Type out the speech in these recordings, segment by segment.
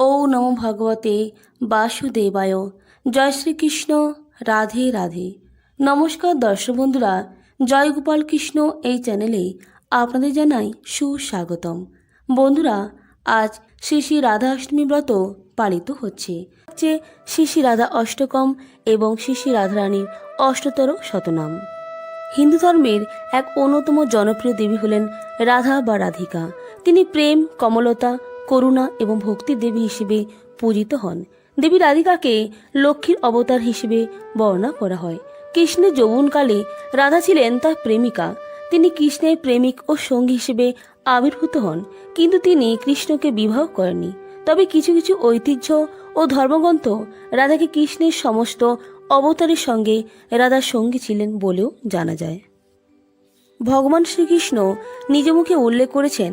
ও নম ভগবতে বাসুদেবায়। জয় শ্রীকৃষ্ণ। রাধে রাধে। নমস্কার দর্শক বন্ধুরা, জয় গোপাল কৃষ্ণ এই চ্যানেলে আপনাদের জানাই সুস্বাগতম। বন্ধুরা, আজ শ্রী শ্রী রাধা অষ্টমী ব্রত পালিত হচ্ছে। যে শ্রী শ্রী রাধা অষ্টকম এবং শ্রী শ্রী রাধারানীর অষ্টতর শতনাম। হিন্দু ধর্মের এক অন্যতম জনপ্রিয় দেবী হলেন রাধা বা রাধিকা। তিনি প্রেম, কমলতা করুণা এবং ভক্তির দেবী হিসেবে পূজিত হন। দেবী রাধিকাকে লক্ষ্মীর অবতার হিসেবে বর্ণনা করা হয়। কৃষ্ণের যৌবনকালে রাধা ছিলেন তার প্রেমিকা। তিনি কৃষ্ণের প্রেমিক ও সঙ্গী হিসেবে আবির্ভূত হন, কিন্তু তিনি কৃষ্ণকে বিবাহ করেননি। তবে কিছু কিছু ঐতিহ্য ও ধর্মগ্রন্থ রাধাকে কৃষ্ণের সমস্ত অবতারের সঙ্গে রাধার সঙ্গী ছিলেন বলেও জানা যায়। ভগবান শ্রীকৃষ্ণ নিজ মুখে উল্লেখ করেছেন,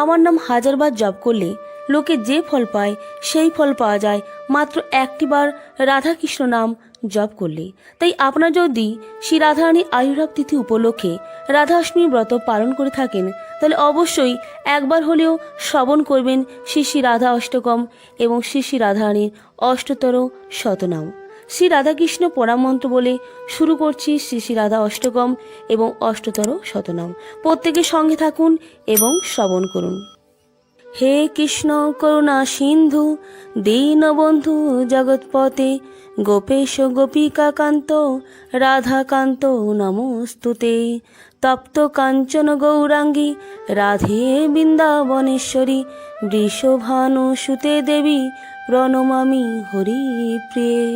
আমার নাম হাজারবার জপ করলে লোকে যে ফল পায় সেই ফল পাওয়া যায়, মাত্র একটিবার রাধাকৃষ্ণ নাম জপ করলে। তাই আপনার যদি শ্রী রাধারানী আয়ুরাব তিথি উপলক্ষে রাধাষ্টমী ব্রত পালন করে থাকেন, তাহলে অবশ্যই একবার হলেও শ্রবণ করবেন শ্রী শ্রী রাধা অষ্টকম এবং শ্রী শ্রী রাধারানীর অষ্টতর শতনাম। শ্রী রাধাকৃষ্ণ পরামন্ত্র বলে শুরু করছি শ্রী শ্রী রাধা অষ্টকম এবং অষ্টতর শতনাম। প্রত্যেকে সঙ্গে থাকুন এবং শ্রবণ করুন। হে কৃষ্ণ করুণা সিন্ধু দীনবন্ধু জগৎপতে গোপেশ গোপিকা কান্ত রাধাকান্ত নমস্তুতে। তপ্ত কাঞ্চন গৌরাঙ্গী, রাধে বৃন্দাবনেশ্বরী বৃষভানু সুতে দেবী, প্রণমামি হরি প্রিয়ে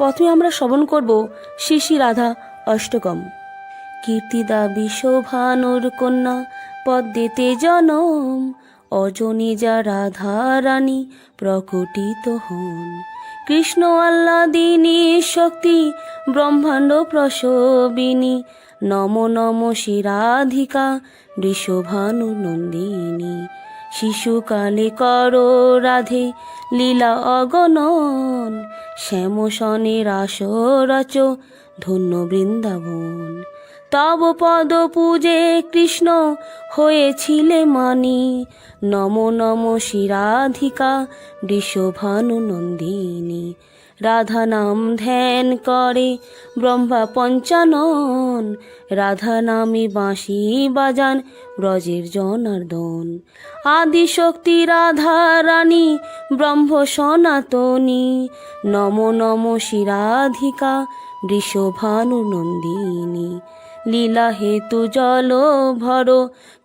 প্রথমে আমরা শ্রবণ করব শ্রী রাধা অষ্টকম। কীর্তিদা বিশোভানুর কন্যা পদ্মেতে জনম, অজনী যা রাধা রানী প্রকটিত হন। কৃষ্ণ আল্লাদিনী শক্তি, ব্রহ্মাণ্ড প্রসবিনী, নম নম শিরাধিকা বৃষভানু নন্দিনী শিশুকালে কর রাধে, লীলা অগণন। শ্যামসনে রাস রচ ধন্য বৃন্দাবন। তব পদ পূজে কৃষ্ণ হয়েছিলে মানি। নম নম শিরাধিকা বৃষভানু নন্দিনী। রাধা নাম ধ্যান করে ব্রহ্মা পঞ্চানন। রাধা নামে বাঁশি বাজান ব্রজের জনার্দন। আদি শক্তি রাধা রানী ব্রহ্ম সনাতনী। নম নম শিরাধিকা বৃষভানু নন্দিনী লীলা হেতু জল ভর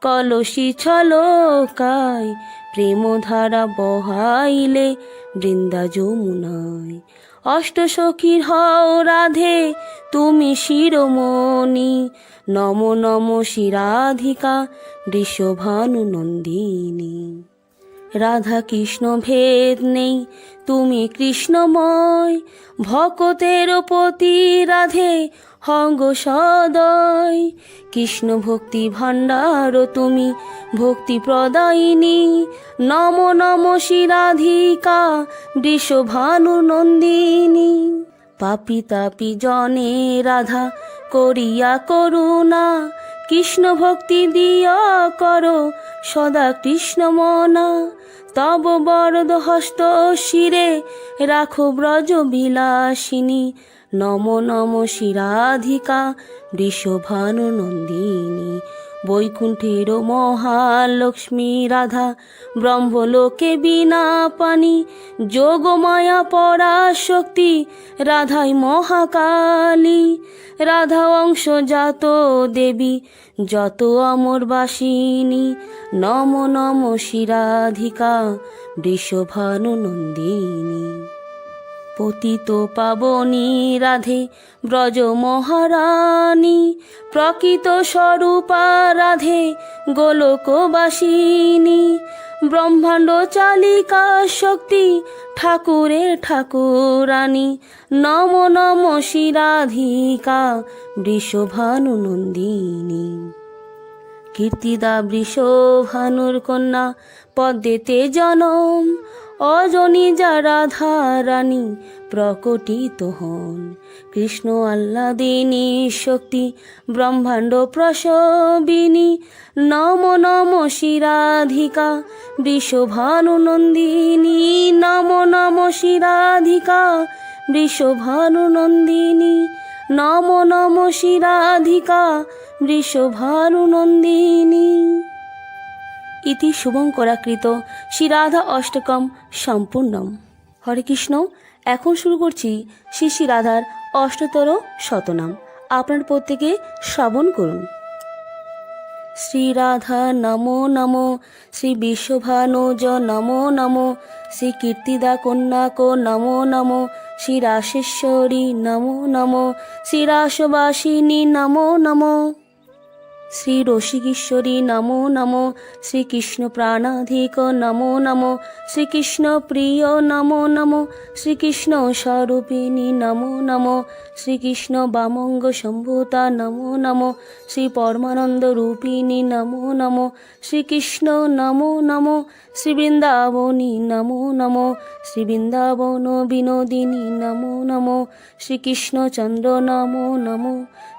কলসি ছলকায় প্রেমধারা বহাইলে বৃন্দা যমুনায়। অষ্টসখীর হও রাধে, তুমি শিরোমণি। নম নম শিরাধিকা বৃষভানু নন্দিনী। রাধা কৃষ্ণ ভেদ নেই, তুমি কৃষ্ণময়। ভকতের পতি রাধে, হঙ্গ সদয়। কৃষ্ণ ভক্তি ভাণ্ডার, তুমি ভক্তি প্রদায়িনী। নম নম শিরাধিকা বৃষভানু নন্দিনী। পাপি তাপি জনে রাধা, করিয়া করুণা। কৃষ্ণ ভক্তি দিয়া কর, সদা কৃষ্ণ মনা। তব বরদ হস্ত শিরে, রাখো ব্রজ বিলাসিনী। নম নম শিরাধিকা বৃষভানু নন্দিনী বৈকুণ্ঠের মহালক্ষ্মী রাধা, ব্রহ্মলোকে বিনা পানি, যোগমায়া পরাশক্তি, রাধাই মহাকালী। রাধা অংশ জাত দেবী, যত অমর বাসিনী নম নম শিরাধিকা বৃষভানু নন্দিনী পতিত পাবনী রাধে ব্রজ মহারানী, প্রকৃত স্বরূপা রাধে গোলকবাসিনী, ব্রহ্মাণ্ড চালিকা শক্তি ঠাকুরের ঠাকুরানী, নম নম শিরাধিকা বৃষভানু নন্দিনী কীর্তিদা বৃষভানুর কন্যা, পদ্মেতে জনম। অজনী যা রাধা রানী প্রকটিত হন। কৃষ্ণ আল্লাদিনী শক্তি, ব্রহ্মাণ্ড প্রসবিনী, নম নম শিরাধিকা বৃষভানু নন্দিনী নম নম শিরাধিকা বৃষভানু নন্দিনী নম নম শিরাধিকা বৃষভানু নন্দিনী ইতি শুভঙ্করাকৃত শ্রীরাধা অষ্টকম সম্পূর্ণম। হরে কৃষ্ণ, এখন শুরু করছি শ্রী শ্রী রাধার অষ্টতর শতনাম। আপনার প্রত্যেকে শ্রবণ করুন। শ্রী রাধা নমো নমো, শ্রী বিশ্বভানুজ নমো নমো, শ্রী কীর্তিদা কন্যাক নমো নমো, শ্রী রাশেশ্বরী নমো নমো, শ্রী রাসবাসিনী নমো নমো। শ্রী রসিকেশ্বরী নমো নমো শ্রীকৃষ্ণ প্রাণাধিক নমো নমো শ্রীকৃষ্ণ প্রিয় নমো নমো শ্রীকৃষ্ণ স্বরূপিণী নমো নমো শ্রীকৃষ্ণ বামঙ্গ সম্ভূতা নমো নমো শ্রী পরমানন্দ রূপিণী নমো নমো শ্রীকৃষ্ণ নমো নমো শ্রী বৃন্দাবনী নমো নমো শ্রী বৃন্দাবন বিনোদিনী নমো নমো শ্রীকৃষ্ণচন্দ্র নমো নমো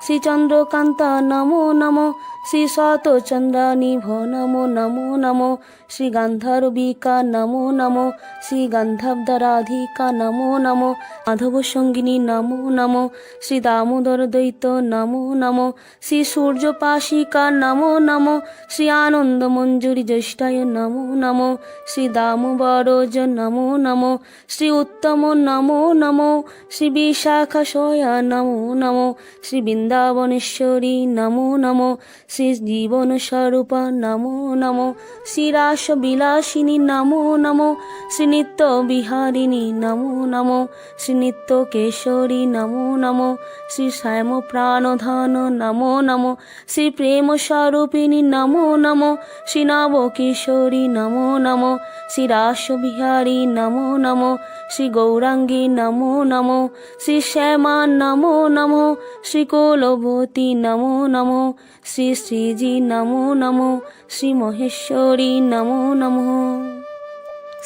শ্রীচন্দ্রকান্তা নমো নমো শ্রী শতচন্দ্রানিভ নমো নমো নমো শ্রী গান্ধারবিকা নমো নমো শ্রী গান্ধাবদারাধিকা নমো নমো মাধব সঙ্গিনী নমো নমো শ্রী দামোদর দ্বৈত নমো নমো শ্রী সূর্যপাশিকা নমো নমো শ্রী আনন্দ মঞ্জুরি জ্যেষ্ঠায় নমো নমো শ্রী দামোবরজ নমো নমো শ্রী উত্তম নমো নমো শ্রী বিশাখা সয়া নমো নমো শ্রী বৃন্দাবনেশ্বরী নমো নমো শ্রী জীবন স্বরূপা নমো নমো শ্রী রাস বিলাসিনী নমো নমো শ্রী নিত্য বিহারিণী নমো নমো শ্রী নিত্য কেশরী নমো নমো শ্রী শ্যাম প্রাণধন নমো নমো শ্রী প্রেম স্বরূপিণী নমো নমো শ্রী নব কিশোরী নমো নমো শ্রী রাস বিহারী নমো নমো শ্রী গৌরাঙ্গী নমো নমো শ্রী শ্যামা নমো নমো শ্রী কুলবতী নমো নমো শ্রী শ্রীজি নমো নমো শ্রী মহেশ্বরী নমো নমো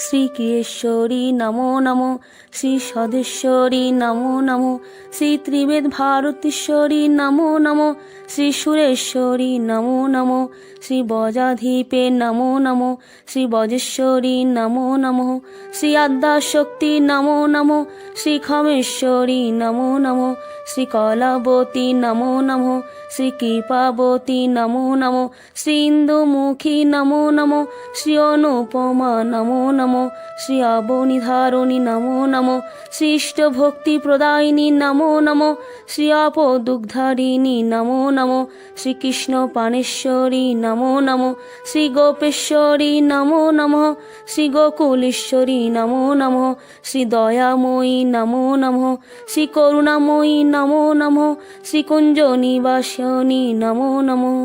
শ্রী কেশ্বরী নমো নমো শ্রী সদেশ্বরী নমো নমো শ্রী ত্রিবেদ ভারতীশ্বরী নমো নমো শ্রী সুরেশ্বরী নমো নমো শ্রী বজাধীপে নমো নমো শ্রী বজেশ্বরী নমো নমো শ্রী আদ্যাশক্তি নমো নমো শ্রী খমেশ্বরী নমো নমো শ্রী কলাবতী নমো নমো শ্রী কৃপাবতী নমো নমো শ্রী ইন্দুমুখী নমো নমো শ্রী অনুপমা নমো নমো শ্রী অবনিধারণী নমো নমো শ্রীষ্ট ভক্তি প্রদায়িনী নমো নমো শ্রী অপদুগ্ধারিণী নমো নমো শ্রীকৃষ্ণ পানেশ্বরী নমো নমো শ্রী গোপেশ্বরী নমো নমঃ শ্রী গোকুলেশ্বরী নমো নমঃ শ্রী দয়াময়ী নমো নমঃ শ্রী করুণাময়ী নমো নমঃ শ্রী কুঞ্জ নিবাসনী নমো নমঃ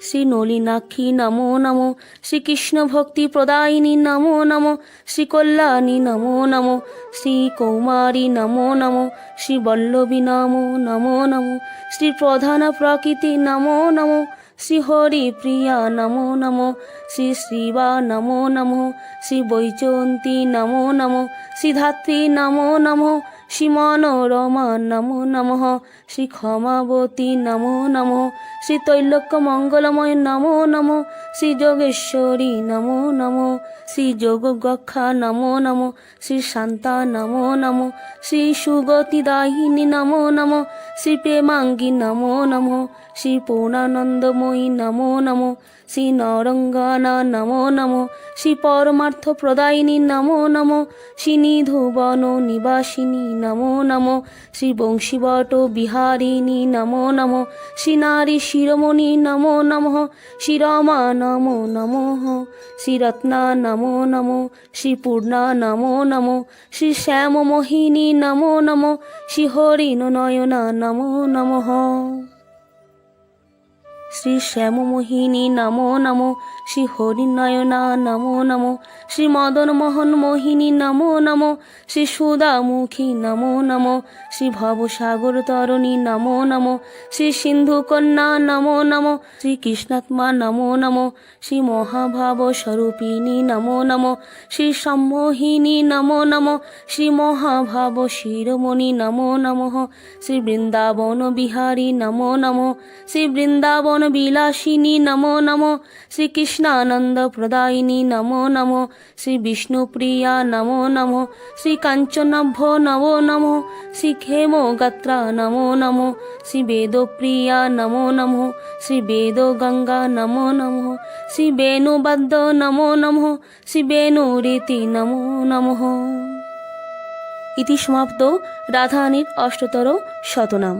শ্রী নলিনাক্ষী নমো নমো শ্রীকৃষ্ণ ভক্তি প্রদায়িনী নমো নমো শ্রী কল্যাণী নমো নমো শ্রী কৌমারী নমো নমো শ্রী বল্লভী নমো নমো নমো শ্রী প্রধান প্রকৃতি নমো নমো শ্রী হরি প্রিয়া নমো নমো শ্রী শ্রীবা নমো নমো শ্রী বৈজয়ন্তী নমো নমো শ্রী ধাত্রী নমো নমো শ্রী মনোরমা নমো নমঃ শ্রী ক্ষমাবতী নমো নমঃ শ্রী তৈলক্য মঙ্গলময় নমো নমো শ্রী যোগেশ্বরী নমো নমো শ্রী যোগগক্ষা নমো নমো শ্রী শান্তা নমো নমো শ্রী সুগতিদায়িনী নমো নমো শ্রী প্রেমাঙ্গী নমো নমো শ্রী পূর্ণানন্দময়ী নমো নমো শ্রী নরঙ্গানা নমো নমো শ্রী পরমার্থ প্রদায়িনী নমো নমো শ্রী নিধুবন নিবাসিনী নমো নমো শ্রী বংশীবট বিহারিণী নমো নমো শ্রী নারী শিরোমণি নমো নমঃ শ্রী রমা নমো নমঃ শ্রী রত্না নমো নমো শ্রী পূর্ণা নমো নমো শ্রী শ্যাম মোহিনী নমো নমো শ্রী হরিণ নয়না নমো নমঃ শ্রী শ্যামমোহিনী নমো নমো শ্রী হরিনয়না নমো নমো শ্রী মদন মোহন মোহিনী নমো নমো শ্রী সুদামুখী নমো নমো শ্রী ভবসাগর তরণী নমো নমো শ্রী সিন্ধু কন্যা নমো নমো শ্রী কৃষ্ণাত্মা নমো নমো শ্রী মহাভাব স্বরূপিণী নমো নমো শ্রী সম্মোহিনী নমো নমো শ্রী মহাভাব শিরোমণি নমো নমঃ শ্রী বৃন্দাবন বিহারী নমো নমঃ শ্রী বৃন্দাবন বিলাসিনী নমো নমঃ শ্রী কৃষ্ণানন্দ প্রদায়িনী নমো নমঃ শ্রী বিষ্ণুপ্রিয়া নমো নমঃ শ্রী কাঞ্চনাভ্য নমো নমঃ শ্রী ক্ষেম গাত্রা নমো নমঃ শ্রী বেদপ্রিয়া নমো নমঃ শ্রী বেদ গঙ্গা নমো নমঃ শ্রী বেণুবদ্ধ নমো নমঃ শ্রী বেণুরীতি নমো নমঃ ইতি সমাপ্ত রাধারানীর অষ্টতর শতনাম